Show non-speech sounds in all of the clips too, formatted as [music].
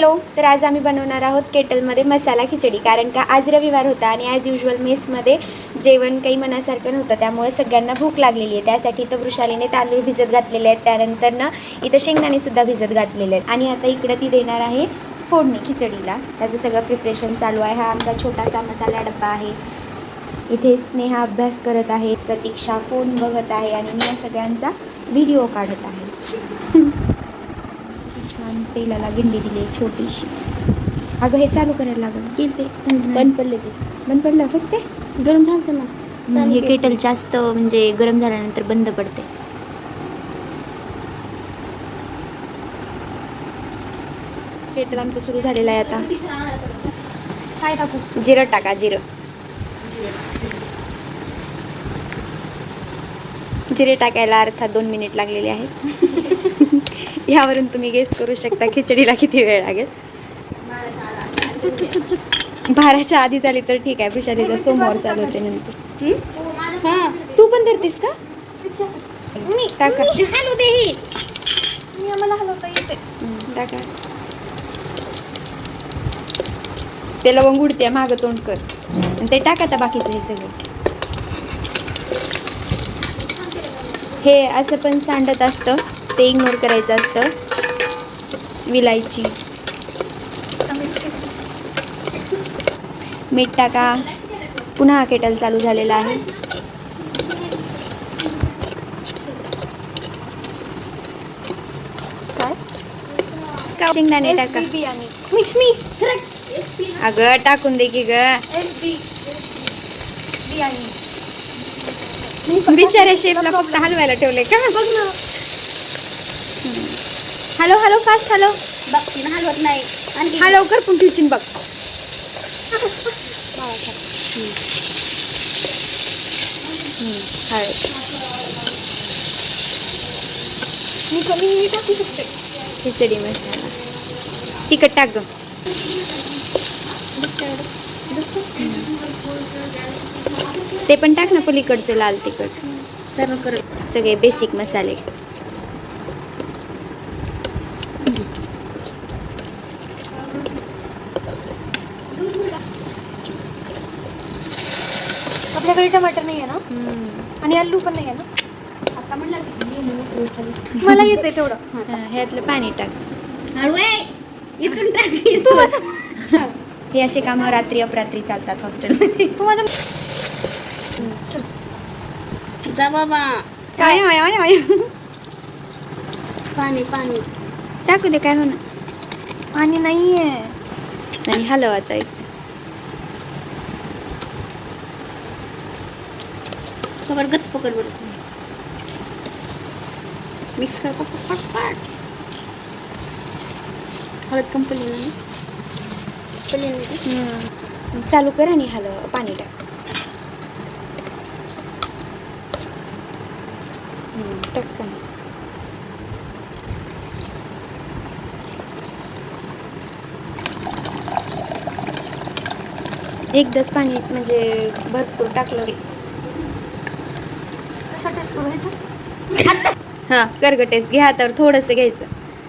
Hello तर आज आम्ही बनवणार आहोत केटलमध्ये मसाला खिचडी. कारण का आज रविवार होता आणि ॲज युजल मेसमध्ये जेवण काही मनासारखं नव्हतं. त्यामुळे सगळ्यांना भूक लागलेली आहे. त्यासाठी इथं वृषालीने तांदूळ भिजत घातलेले आहेत. त्यानंतर ना इथं शेंगदाणेसुद्धा भिजत घातलेले आहेत. आणि आता इकडं ती देणार आहे फोडणी खिचडीला. त्याचं सगळं प्रिपरेशन चालू आहे. हा आमचा छोटासा मसाला डब्बा आहे. इथे स्नेहा अभ्यास करत आहे. प्रतीक्षा फोन बघत आहे. आणि मी सगळ्यांचा व्हिडिओ काढत आहे. छान तेलाला गिंडी दिली छोटीशी. अगं हे चालू करायला लागलं. केल ते. बंद पडले ते. बंद पडलं कसं काय? गरम झालं ना. हे केटल जास्त म्हणजे गरम झाल्यानंतर बंद पडते. केटल आमचं सुरू झालेलं आहे आता. काय टाकू? जिरं टाका जिरं. जिरे टाकायला अर्थात दोन मिनिट लागलेले आहेत. [laughs] यावरून तुम्ही गेस करू शकता खिचडीला किती वेळ लागेल. बाराच्या आधी झाली तर ठीक आहे वृषालीचा सोमवार चालू होते नंतर? हा तू पण धरतीस का? टाका. ही. टाका. ते लवंग उडते मागं तोंड कर. आणि ते टाका आता बाकीचं हे सगळं. हे असं पण सांडत असतं. ते इग्नोर करायचं असतं. विलायची. मीठ टाका. पुन्हा केटल चालू झालेला आहे. काय? शेंगदाणे टाका. अगं टाकून दे की ग. बिचाऱ्या शेफला फक्त हलवायला ठेवले का? बघ ना. Hello hello fast hello. बघ ना हलवत नाही. आणखी हा लवकर पण ठेवशील बघ. मी कमी मी टाकू शकते. खिचडी मसाला. तिखट टाक ग. ते पण टाक ना पलीकडचं लाल तिखट. सर्व कर. सगळे बेसिक मसाले. आपल्याकडे टमाटर नाही आहे ना? आणि आलू पण नाही आहे ना? आता म्हणलं मला येते तेवढं. हा, ह्यातलं पाणी टाक. हळू इथून टाक तू माझं हे. असे कामं रात्री अपरात्री चालतात हॉस्टेलमध्ये. तू माझं जा बाबा. काय? आय आय आय. पाणी पाणी. टाकू दे काय होणार? पाणी नाही आहे आणि हलव आता एक. पकड गच पकड बरं. मिक्स कर पकड पट हळद कंपनी नाही चालू कर आणि हल पाणी टाक. टाक पाणी. एकदाच पाणी म्हणजे भरपूर टाकलं. कसा टेस्ट करायचा हां कर ग टेस्ट घ्या तर थोडंसं घ्यायचं.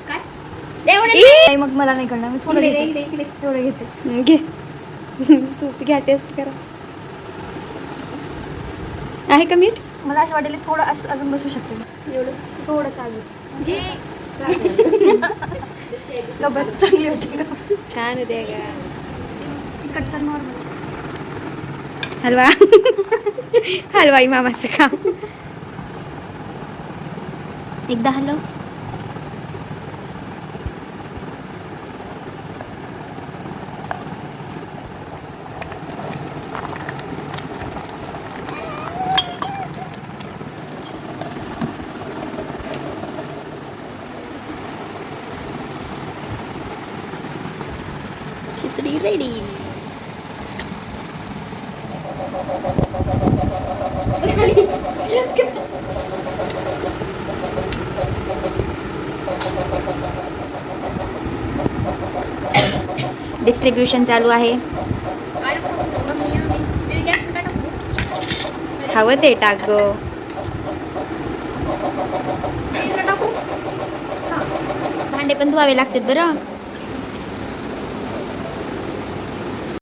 काय? मग मला नाही करणार मी थोडं इकडे, घेते. घे. [laughs] सूप घ्या टेस्ट करा. आहे का मीठ? मला असं वाटेल थोडं असं अजून बसू शकते. एवढं? थोडंसं अजून. [laughs] ग बस. चांगली होती छान होते का तिखट तर नॉर्मल हलवा. [laughs] हलवाई मामाचं काम. एकदा हलव. खिचडी रेडी डिस्ट्रीब्युशन चालू आहे. हवं ते टाक भांडे पण धुवावे लागतात बरं.